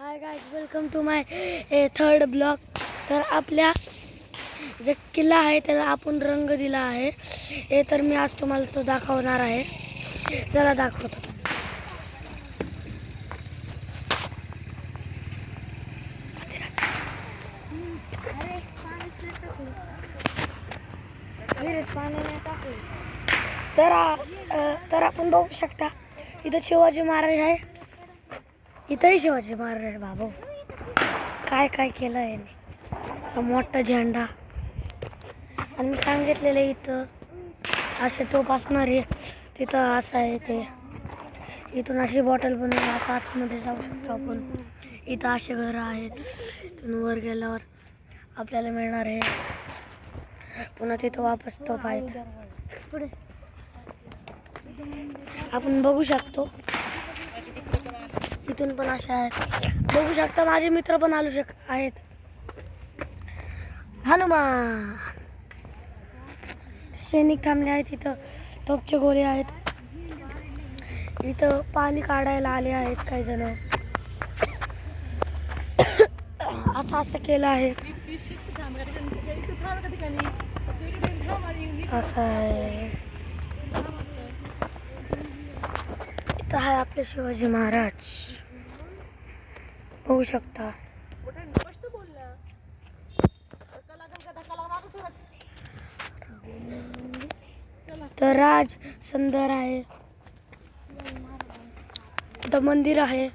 Hi guys welcome to my third vlog तर आपल्या जे किल्ला आहे त्याला आपण रंग दिला आहे. हे तर मी आज तुम्हाला तो दाखवणार आहे. त्याला दाखवतो. तर तर आपण बघू शकता इथं शिवाजी महाराज आहे. इथंही शिवाजी महाराज बाबू. काय काय केलं आहे याने मोठा झेंडा. आणि सांगितलेलं आहे इथं असे तोप असणार आहे तिथं असं आहे ते. इथून अशी बॉटल बनवून असं आतमध्ये जाऊ शकतो आपण. इथं असे घरं आहेत इथून वर गेल्यावर आपल्याला मिळणार आहे. पुन्हा तिथं वापस तोप आहेत. पुढे आपण बघू शकतो. इथून पण असे आहेत. बघू शकता माझे मित्र पण आलू शक आहेत. हनुमान सैनिक थांबले आहेत इथं. तोपचे गोळे आहेत. इथं पाणी काढायला आले आहेत काही जण. असं असं केलं आहे. असं आहे. आता आहे आपले शिवाजी महाराज. बघू शकता. तर राज सुंदर आहे. इथं मंदिर आहे.